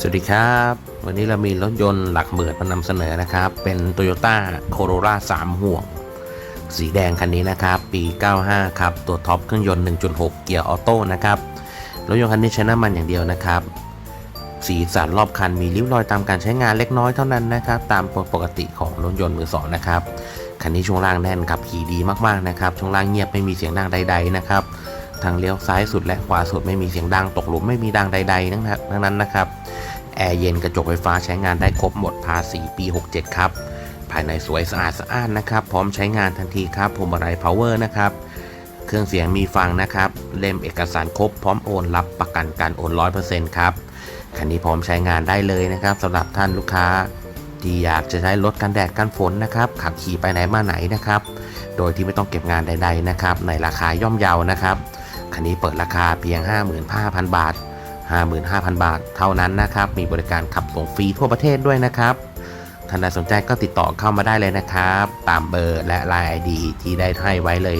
สวัสดีครับ วันนี้เรามีรถยนต์หลักหมื่นมานำเสนอนะครับ เป็น Toyota Corolla 3 ห่วง สีแดงคันนี้นะครับ ปี 95 ครับ ตัวท็อปเครื่องยนต์ 1.6 เกียร์ออโต้นะครับ รถยนต์คันนี้ใช้น้ำมันอย่างเดียวนะครับ สีสันรอบคันมีริ้วรอยตามการใช้งานเล็กน้อยเท่านั้นนะครับ ตามปกติของรถยนต์มือสองนะครับ คันนี้ช่วงล่างแน่นครับขี่ดีมากๆนะครับ ช่วงล่างเงียบไม่มีเสียงดังใด ๆ นะครับ ทางเลี้ยวซ้ายสุดและขวาสุดไม่มีเสียงดังตกหลุมไม่มีดังใดๆทั้งนั้นทั้งนั้นนะครับแอร์เย็นกระจกไฟฟ้าใช้งานได้ครบหมดภาษีปี 67 ครับ ภายในสวยสะอาดสะอ้านนะครับ พร้อมใช้งานทันทีครับพวงมาลัยพาวเวอร์นะครับ เครื่องเสียงมีฟังนะครับ เล่มเอกสารครบพร้อมโอนรับประกันการโอน 100%ครับ คันนี้พร้อมใช้งานได้เลยนะครับสำหรับท่านลูกค้าที่อยากจะใช้รถกันแดดกันฝนนะครับขับขี่ไปไหนมาไหนนะครับ โดยที่ไม่ต้องเก็บงานใด ๆนะครับ ในราคาย่อมเยานะครับ คันนี้เปิดราคาเพียง 55,000 บาท 55,000 บาท เท่านั้นนะครับ มีบริการขับส่งฟรีทั่วประเทศด้วยนะครับท่านใดสนใจก็ติดต่อเข้ามาได้เลยนะครับ ตามเบอร์และไลน์ ID ที่ได้ให้ไว้เลย